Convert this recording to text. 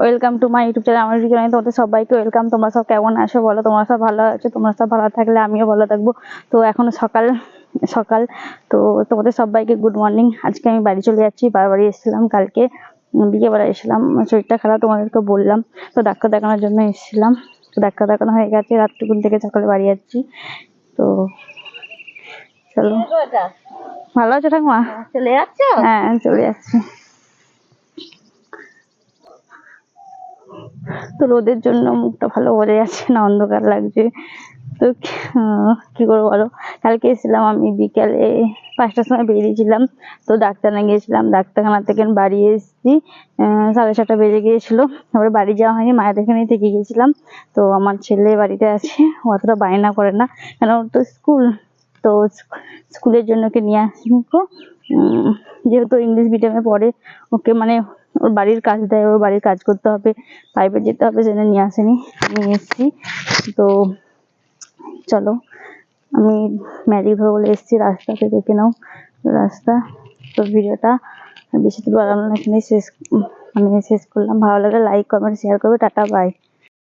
Welcome to my YouTube channel আমার চ্যানেলে তোমাদের সবাইকে ওয়েলকাম তোমরা সব কেমন আছো বলো? তোমরা সব ভালো আছো? তোমরা সব ভালো থাকলে আমিও ভালো থাকব। তো এখন সকাল সকাল। তো তোমাদের সবাইকে গুড মর্নিং আজকে আমি বাড়ি চলে যাচ্ছি বারবারই এসেছিলাম কালকে। উম, বিকেলবেলা এসেছিলাম শরীরটা খারাপ তোমাদেরকে বললাম। তো ডাক্তার দেখানোর জন্য এসেছিলাম। তো ডাক্তার দেখানো হয়ে গেছে রাত্রিকুল থেকে সকালে বাড়ি যাচ্ছি। তো চলো। ভালো আছো ঠাকুমা? চলে যাচ্ছ? হ্যাঁ চলে যাচ্ছি। তো রোদের জন্য মুখটা ভালো বোঝা যাচ্ছে না অন্ধকার লাগছে। তো কি- করব বলো? কালকে এসেছিলাম আমি বিকালে, পাঁচটার সময় বেরিয়েছিলাম। তো ডাক্তারখানা গিয়েছিলাম, ডাক্তারখানা থেকে বাড়ি এসেছি। সাড়ে ছটা বেজে গিয়েছিল। তারপরে বাড়ি যাওয়া হয়নি, মায়ের এখানেই থেকে গিয়েছিলাম। তো আমার ছেলে বাড়িতে আছে অতটা বায়না করে না। কেন ওর তো স্কুল, তো স্কুলের জন্য ওকে নিয়ে আসিনি তো যেহেতু ইংলিশ মিডিয়ামে পড়ে, ওকে মানে ওর বাড়ির কাজ দেয়, ওর বাড়ির কাজ করতে হবে প্রাইভেট যেতে হবে সেটা নিয়ে আসেনি নিয়ে এসেছি। তো চলো, আমি ম্যাজিক ধরে বলে এসেছি, রাস্তাতে দেখে নাও, রাস্তা, তো ভিডিওটা বেশি দূর বাড়ানো না এখানেই শেষ আমি শেষ করলাম। ভালো লাগলে লাইক কমেন্ট শেয়ার করবে, টাটা বাই